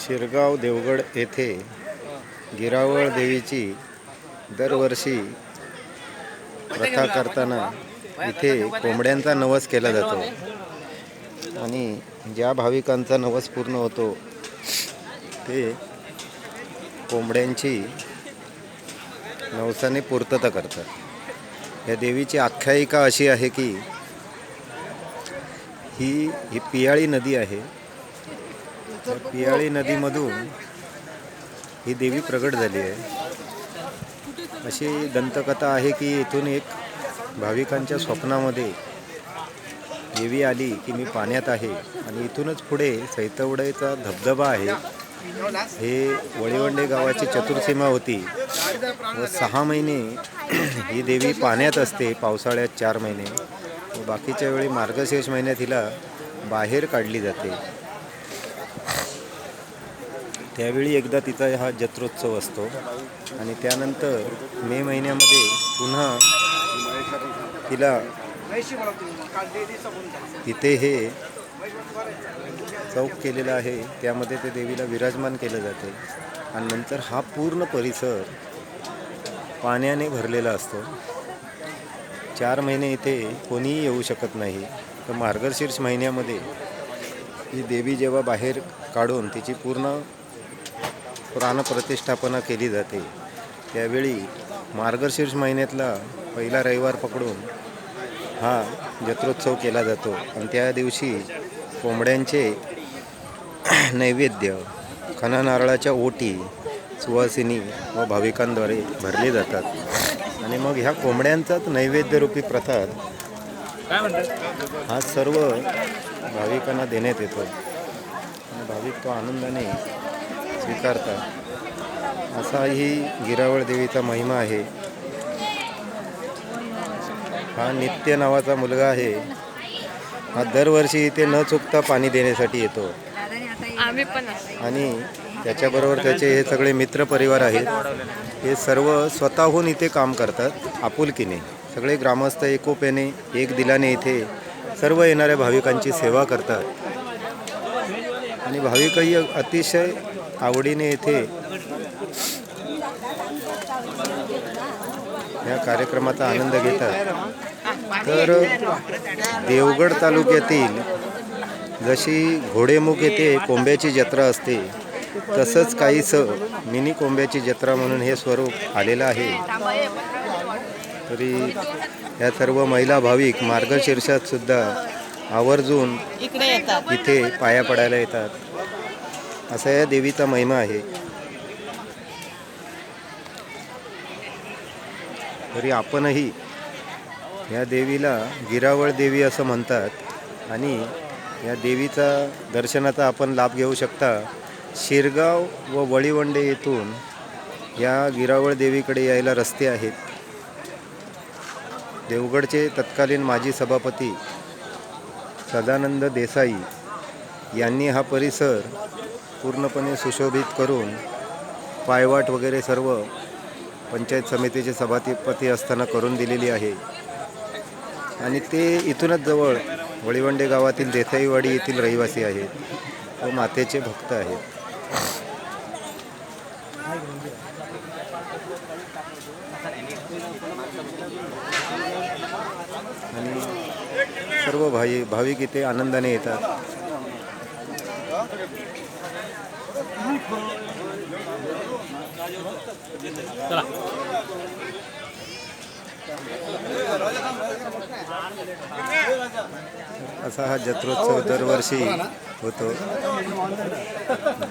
शिरगाव देवगड येथे गिरावळ देवीची दरवर्षी प्रथा करताना इथे कोंबड्यांचा नवस केला जातो. आणि ज्या भाविकांचा नवस पूर्ण होतो ते कोंबड्यांची नवसाने पूर्तता करतात. या देवीची आख्यायिका अशी आहे की ही ही पियाळी नदी आहे. पियाळी नदीमधून ही देवी प्रगट झाली आहे. अशी दंतकथा आहे की इथून एक भाविकांच्या स्वप्नामध्ये देवी आली की मी पाण्यात आहे आणि इथूनच पुढे सैतवडेचा धबधबा आहे. हे वळीवंडे गावाची चतुर्सीमा होती. व सहा महिने ही देवी पाण्यात असते पावसाळ्यात चार महिने. व बाकीच्या वेळी मार्गशीर्ष महिन्यात हिला बाहेर काढली जाते. त्यावेळी एकदा तिचा हा जत्रोत्सव असतो. आणि त्यानंतर मे महिन्यामध्ये पुन्हा तिला तिथे हे चौक केलेलं आहे. त्यामध्ये ते देवीला विराजमान केलं जाते. आणि नंतर हा पूर्ण परिसर पाण्याने भरलेला असतो. चार महिने इथे कोणीही येऊ शकत नाही. तर मार्गशीर्ष महिन्यामध्ये ही देवी जेव्हा बाहेर काढून तिची पूर्ण प्राणप्रतिष्ठापना केली जाते. त्यावेळी मार्गशीर्ष महिन्यातला पहिला रविवार पकडून हा जत्रोत्सव केला जातो आणि त्या दिवशी कोंबड्यांचे नैवेद्य खना नारळाच्या ओटी सुवासिनी व भाविकांद्वारे भरले जातात. आणि मग ह्या कोंबड्यांचाच नैवेद्यरूपी प्रसाद हा सर्व भाविकांना देण्यात येतो. भाविक तो आनंदाने स्वीकारतात. असा ही गिरावळ देवीचा महिमा आहे. हा नित्य नावाचा मुलगा आहे. हा दरवर्षी इथे न चुकता पाणी देण्यासाठी येतो. आणि त्याच्याबरोबर त्याचे हे सगळे मित्रपरिवार आहेत. हे सर्व स्वतःहून इथे काम करतात आपुलकीने. सगळे ग्रामस्थ एकोप्याने एक दिलाने इथे सर्व येणाऱ्या भाविकांची सेवा करतात. आणि भाविकही अतिशय आवडीने इथे या कार्यक्रमाचा आनंद घेतात. तर देवगड तालुक्यातील जशी घोडेमुख येथे कोंब्याची जत्रा असते तसंच काहीसं मिनी कोंब्याची जत्रा म्हणून हे स्वरूप आलेलं आहे. तरी या सर्व महिला भाविक मार्गशीर्षात सुद्धा आवर्जून इथे पाया पडायला येतात. असा या देवीचा महिमा आहे. तरी आपणही या देवीला गिरावळ देवी असं म्हणतात आणि या देवीचा दर्शनाचा आपण लाभ घेऊ शकता. शिरगाव व वळीवंडे येथून या गिरावळ देवीकडे यायला रस्ते आहेत. देवगडचे तत्कालीन माजी सभापती सदानंद देसाई यांनी हा परिसर पूर्णपणे सुशोभित करून पायवाट वगैरे सर्व पंचायत समितीचे सभापती असताना करून दिलेली आहे. आणि ते इथूनच जवळ वळीवंडे गावातील देसाईवाडी येथील रहिवासी आहेत. व मातेचे भक्त आहेत. आणि सर्व भाई भाविक इथे आनंदाने येतात. असा हा जत्रोत्सव दरवर्षी होतो.